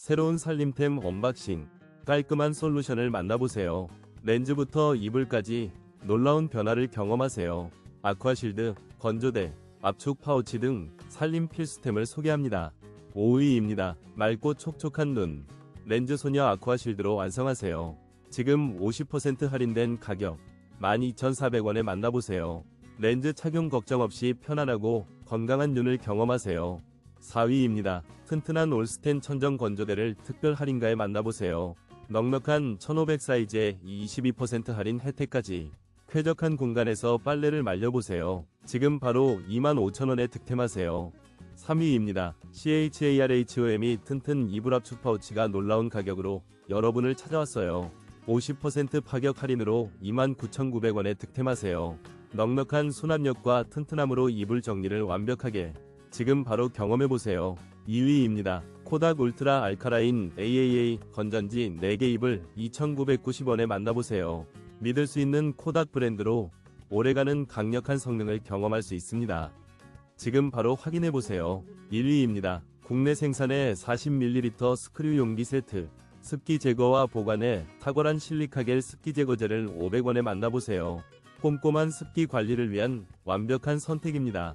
새로운 살림템 언박싱, 깔끔한 솔루션을 만나보세요. 렌즈부터 이불까지 놀라운 변화를 경험하세요. 아쿠아실드, 건조대, 압축 파우치 등 살림 필수템을 소개합니다. 5위입니다. 맑고 촉촉한 눈. 렌즈 소녀 아쿠아실드로 완성하세요. 지금 50% 할인된 가격 12,400원에 만나보세요. 렌즈 착용 걱정 없이 편안하고 건강한 눈을 경험하세요. 4위입니다. 튼튼한 올스텐 천정 건조대를 특별 할인가에 만나보세요. 넉넉한 1500 사이즈에 22% 할인 혜택까지 쾌적한 공간에서 빨래를 말려보세요. 지금 바로 25,000원에 득템하세요. 3위입니다. CHARHOM이 튼튼 이불 압축 파우치가 놀라운 가격으로 여러분을 찾아왔어요. 50% 파격 할인으로 29,900원에 득템하세요. 넉넉한 수납력과 튼튼함으로 이불 정리를 완벽하게 지금 바로 경험해보세요. 2위입니다. 코닥 울트라 알카라인 AAA 건전지 4개 입을 2,990원에 만나보세요. 믿을 수 있는 코닥 브랜드로 오래가는 강력한 성능을 경험할 수 있습니다. 지금 바로 확인해보세요. 1위입니다. 국내 생산의 40ml 스크류 용기 세트. 습기 제거와 보관에 탁월한 실리카겔 습기 제거제를 500원에 만나보세요. 꼼꼼한 습기 관리를 위한 완벽한 선택입니다.